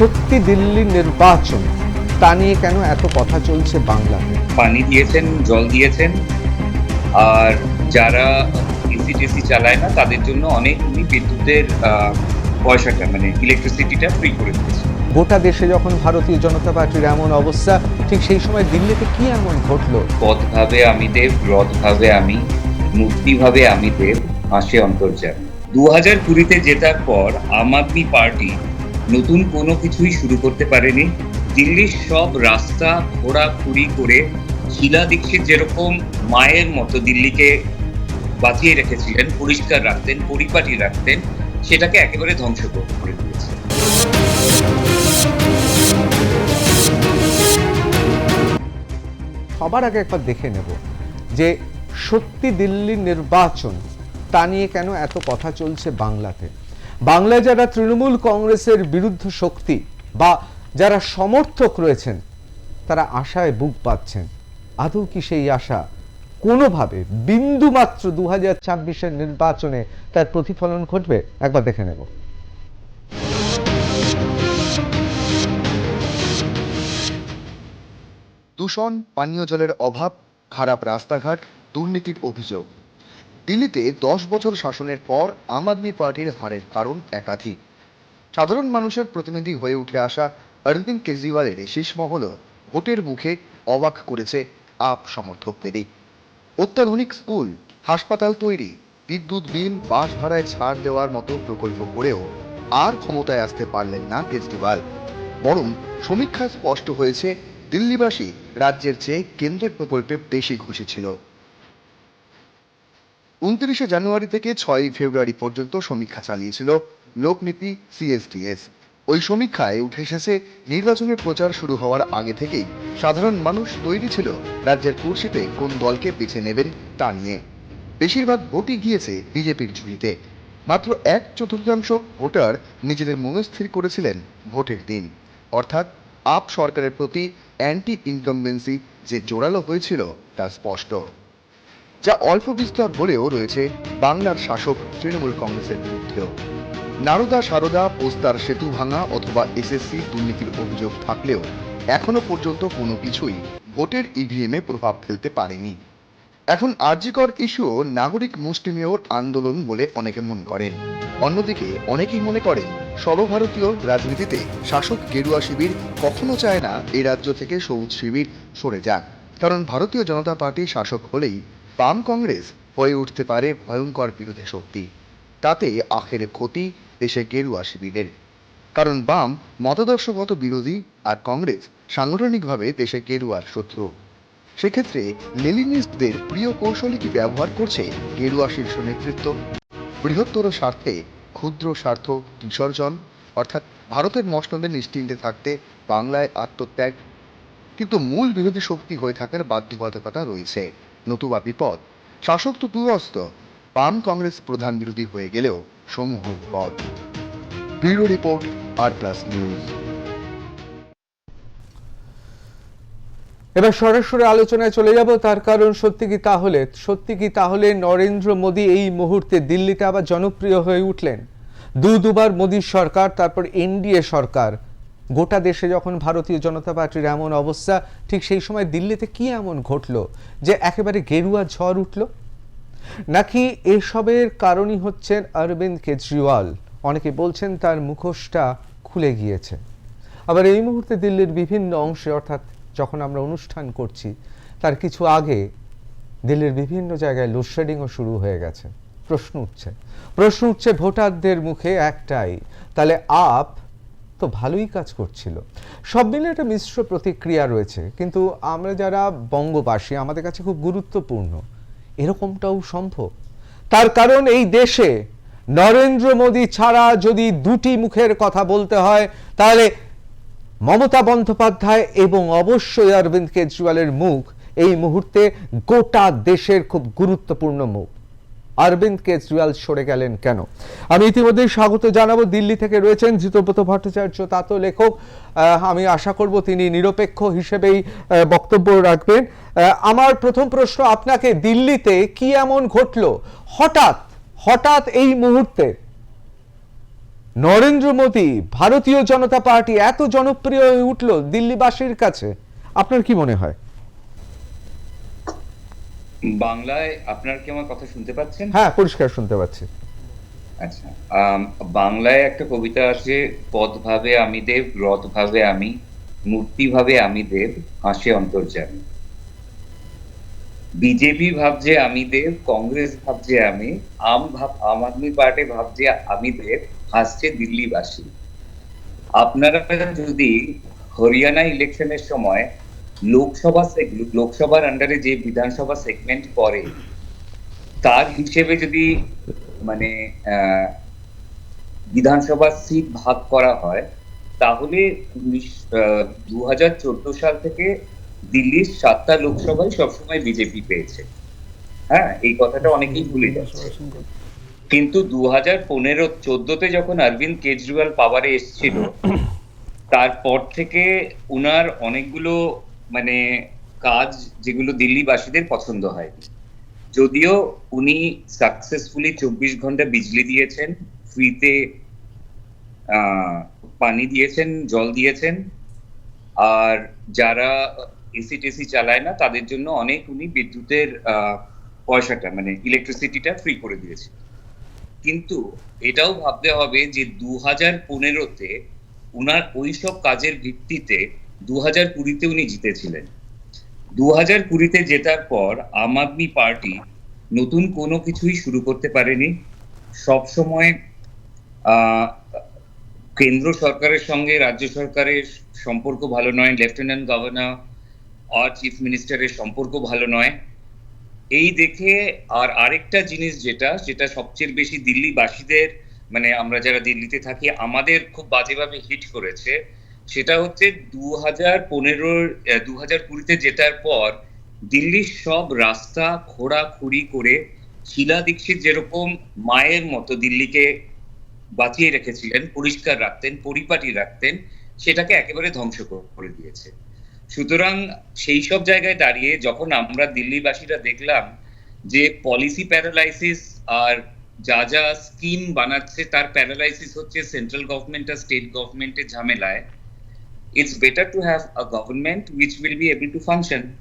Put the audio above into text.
সত্যি দিল্লির নির্বাচন তা নিয়ে কেন এত কথা চলছে বাংলাতে? পানি দিয়েছেন জল দিয়েছেন আর যারা এসি টেসি চালায় না তাদের জন্য অনেক উনি বিদ্যুতের পয়সাটা মানে ইলেকট্রিসিটিটা ফ্রি করে দিয়েছে গোটা দেশে যখন ভারতীয় জনতা পার্টির এমন অবস্থা ঠিক সেই সময় দিল্লিতে কি এমন ঘটলো? পথভাবে আমি দেব রথভাবে আমি মূর্তিভাবে আমি দেব হাসে অন্তর্জাল। দু হাজার কুড়িতে জেতার পর আম আদমি পার্টি নতুন কোনো কিছুই শুরু করতে পারেনি। দিল্লির সব রাস্তা ঘোরাঘুরি করে শিলা দীক্ষিত যেরকম মায়ের মতো দিল্লিকে বাঁচিয়ে রেখেছিলেন, পরিষ্কার রাখতেন, পরিপাটি রাখতেন, সেটাকে একেবারে ধ্বংস করে দিয়েছে। সবার আগে একবার দেখে নেব যে সত্যি দিল্লির নির্বাচন তা নিয়ে কেন এত কথা চলছে বাংলাতে। বাংলায় যারা তৃণমূল কংগ্রেসের বিরুদ্ধ শক্তি বা যারা সমর্থক রয়েছেন, তারা আশায় বুক পাচ্ছেন আদৌ কি সেই আশা কোনোভাবে বিন্দু মাত্র দু হাজার ছাব্বিশের নির্বাচনে তার প্রতিফলন ঘটবে? একবার দেখে নেব। দূষণ, পানীয় জলের অভাব, খারাপ রাস্তাঘাট, দুর্নীতির অভিযোগ। দিল্লিতে দশ বছর শাসনের পর আম আদমি পার্টির হারের কারণ একাধিক। সাধারণ মানুষের প্রতিনিধি হয়ে উঠে আসা অরবিন্দ কেজরিওয়ালের শেষ মহল ভোটের মুখে অবাক করেছে আপ সমর্থকদেরই। অত্যাধুনিক স্কুল, হাসপাতাল তৈরি, বিদ্যুৎ বিল বাস ভাড়ায় ছাড় দেওয়ার মতো প্রকল্প করেও আর ক্ষমতায় আসতে পারলেন না কেজরিওয়াল। বরং সমীক্ষায় স্পষ্ট হয়েছে, দিল্লিবাসী রাজ্যের চেয়ে কেন্দ্রের প্রকল্পে বেশি খুশি ছিল। উনত্রিশে জানুয়ারি থেকে ছয়ই ফেব্রুয়ারি পর্যন্ত সমীক্ষা চালিয়েছিল লোকনীতি সিএসডিএস। ওই সমীক্ষায় উঠে এসেছে, নির্বাচনের প্রচার শুরু হওয়ার আগে থেকেই সাধারণ মানুষ তৈরি ছিল রাজ্যের কুর্সিতে কোন দলকে বেছে নেবেন তা নিয়ে। বেশিরভাগ ভোটই গিয়েছে বিজেপির ঝুলিতে মাত্র এক চতুর্থাংশ ভোটার নিজেদের মনস্থির করেছিলেন ভোটের দিন। অর্থাৎ আপ সরকারের প্রতি অ্যান্টি ইনকামবেন্সি যে জোরালো হয়েছিল তা স্পষ্ট। যা অল্প বিস্তর হলেও রয়েছে বাংলার শাসক তৃণমূল কংগ্রেসের বিরুদ্ধেও। নারদা সারদা, পোস্তার সেতু ভাঙা অথবা এসএসসি দুর্নীতির অভিযোগ থাকলেও এখনও পর্যন্ত কোনো কিছুই ভোটের ইভিএমে প্রভাব ফেলতে পারেনি। এখন আর্যিকর ইস্যুও নাগরিক মুষ্টিমেয় আন্দোলন বলে অনেকে মনে করেন। অন্যদিকে অনেকেই মনে করেন, সর্বভারতীয় রাজনীতিতে শাসক গেরুয়া শিবির কখনো চায় না এ রাজ্য থেকে সবুজ শিবির সরে যাক। কারণ ভারতীয় জনতা পার্টি শাসক হলেই বাম কংগ্রেস হয়ে উঠতে পারে ভয়ঙ্কর বিরোধী শক্তি। তাতে আখেরে ক্ষতি দেশে গেরুয়া শিবিরের। কারণ বাম মতাদর্শগত বিরোধী আর কংগ্রেস সাংগঠনিকভাবে দেশে গেরুয়ার শত্রু। সেক্ষেত্রে লেলিনিস্টদের প্রিয় কৌশলী কি ব্যবহার করছে গেরুয়া শীর্ষ নেতৃত্ব? বৃহত্তর স্বার্থে ক্ষুদ্র স্বার্থ বিসর্জন, অর্থাৎ ভারতের মসনদে নিশ্চিন্তে থাকতে বাংলায় আত্মত্যাগ কিন্তু মূল বিরোধী শক্তি হয়ে থাকার বাধ্যবাধকতা রয়েছে। নতুবা বিপদ। শাসক তো দুরস্ত। বাম কংগ্রেস প্রধান বিরোধী হয়ে গেলেও সমূহ পদ bureau report, R plus news. এবার সরাসরি আলোচনায় চলে যাব। তার কারণ সত্যি কি তাহলে? সত্যি কি তাহলে নরেন্দ্র মোদী এই মুহূর্তে দিল্লিতে আবার জনপ্রিয় হয়ে উঠলেন? দু দুবার মোদীর সরকার, তারপর এনডিএ সরকার। গোটা দেশে যখন ভারতীয় জনতা পার্টির এমন অবস্থা, ঠিক সেই সময় দিল্লিতে কি এমন ঘটলো যে একেবারে গেরুয়া ঝড় উঠল? নাকি এসবের কারণই হচ্ছেন অরবিন্দ কেজরিওয়াল? অনেকে বলছেন তার মুখোশটা খুলে গিয়েছে। আবার এই মুহূর্তে দিল্লির বিভিন্ন অংশে, অর্থাৎ যখন আমরা অনুষ্ঠান করছি, তার কিছু আগে দিল্লির বিভিন্ন জায়গায় লোডশেডিংও শুরু হয়ে গেছে। প্রশ্ন উঠছে। প্রশ্ন উঠছে ভোটারদের মুখে একটাই, তাহলে আপ তো ভালোই কাজ করছিল। সব মিলে একটা মিশ্র প্রতিক্রিয়া রয়েছে, কিন্তু আমরা যারা বঙ্গবাসী, আমাদের কাছে খুব গুরুত্বপূর্ণ, এরকমটাও সম্ভব? তার কারণ এই দেশে নরেন্দ্র মোদী ছাড়া যদি দুটি মুখের কথা বলতে হয়, তাহলে মমতা বন্দ্যোপাধ্যায় এবং অবশ্যই অরবিন্দ কেজরিওয়ালের মুখ এই মুহূর্তে গোটা দেশের খুব গুরুত্বপূর্ণ মুখ। অরবিন্দ কেজরিওয়াল সরে গেলেন কেন? আমি ইতিমধ্যেই স্বাগত জানাব। দিল্লি থেকে রয়েছেন জিতব্রত ভট্টাচার্য তাত লেখক। আহ, আমি আশা করব তিনি নিরপেক্ষ হিসেবেই বক্তব্য রাখবেন। আমার প্রথম প্রশ্ন আপনাকে দিল্লিতে কি এমন ঘটলো? হঠাৎ হঠাৎ এই মুহূর্তে নরেন্দ্র মোদী ভারতীয় জনতা পার্টি এত জনপ্রিয় হয়ে উঠল দিল্লিবাসীর কাছে আপনার কি মনে হয়? বাংলায় আপনার কি আমার কথা শুনতে পাচ্ছেন? হ্যাঁ পরিষ্কার শুনতে পাচ্ছি। আচ্ছা বাংলায় একটা কবিতা আছে পদ ভাবে আমি দেব রথ ভাবে আমি মূর্তি ভাবে আমি দেব হাসে অন্তর্যামী। বিজেপি ভাবছে আমি দেব কংগ্রেস ভাবছে আমি আম ভাব আম আদমি পার্টি ভাবছে আমি দেব হাসছে দিল্লিবাসী। আপনারা যদি হরিয়ানা ইলেকশনের সময় লোকসভা লোকসভার আন্ডারে যে বিধানসভা সেগমেন্ট পড়ে তার হিসেবে যদি মানে বিধানসভা সিট ভাগ করা হয় তাহলে দু হাজার চোদ্দ সাল থেকে দিল্লির সাতটা লোকসভায় সবসময় বিজেপি পেয়েছে। হ্যাঁ এই কথাটা অনেকেই ভুলে যাচ্ছে। কিন্তু দু হাজার পনেরো চোদ্দতে যখন অরবিন্দ কেজরিওয়াল পাওয়ারে এসেছিল তারপর থেকে উনার অনেকগুলো মানে কাজ যেগুলো দিল্লিবাসীদের পছন্দ হয়নি যদিও উনি সাকসেসফুলি চব্বিশ ঘণ্টা বিজলি দিয়েছেন ফ্রিতে পানি দিয়েছেন, জল দিয়েছেন। আর যারা এসি টেসি চালায় না, তাদের জন্য অনেক উনি বিদ্যুতের পয়সাটা মানে ইলেকট্রিসিটিটা ফ্রি করে দিয়েছে কিন্তু এটাও ভাবতে হবে যে দু হাজার পনেরোতে উনার ওইসব কাজের ভিত্তিতে দু হাজার কুড়িতে উনি জিতেছিলেন। দু হাজার কুড়িতে জেতার পর আম আদমি পার্টি নতুন কোনো কিছুই শুরু করতে পারেনি। সব সময় আহ, কেন্দ্র সরকারের সঙ্গে রাজ্য সরকারের সম্পর্ক ভালো নয় লেফটেন্যান্ট গভর্নর আর চিফ মিনিস্টারের সম্পর্ক ভালো নয়। এই দেখে আর আরেকটা জিনিস যেটা যেটা সবচেয়ে বেশি দিল্লিবাসীদের মানে আমরা যারা দিল্লিতে থাকি আমাদের খুব বাজেভাবে হিট করেছে সেটা হচ্ছে দু হাজার পনেরোর দু হাজার কুড়িতে জেতার পর দিল্লির সব রাস্তা খোঁড়াখুড়ি করে শিলা দীক্ষিত যেরকম মায়ের মতো দিল্লিকে বাঁচিয়ে রেখেছিলেন, পরিষ্কার রাখতেন, পরিপাটি রাখতেন, সেটাকে একেবারে ধ্বংস করে দিয়েছে। সুতরাং সেই সব জায়গায় দাঁড়িয়ে যখন আমরা দিল্লিবাসীরা দেখলাম যে পলিসি প্যারালাইসিস আর যা যা স্কিম বানাচ্ছে তার প্যারালাইসিস হচ্ছে সেন্ট্রাল গভর্নমেন্ট আর স্টেট গভর্নমেন্টের ঝামেলায় it's better to have a government which will be able to function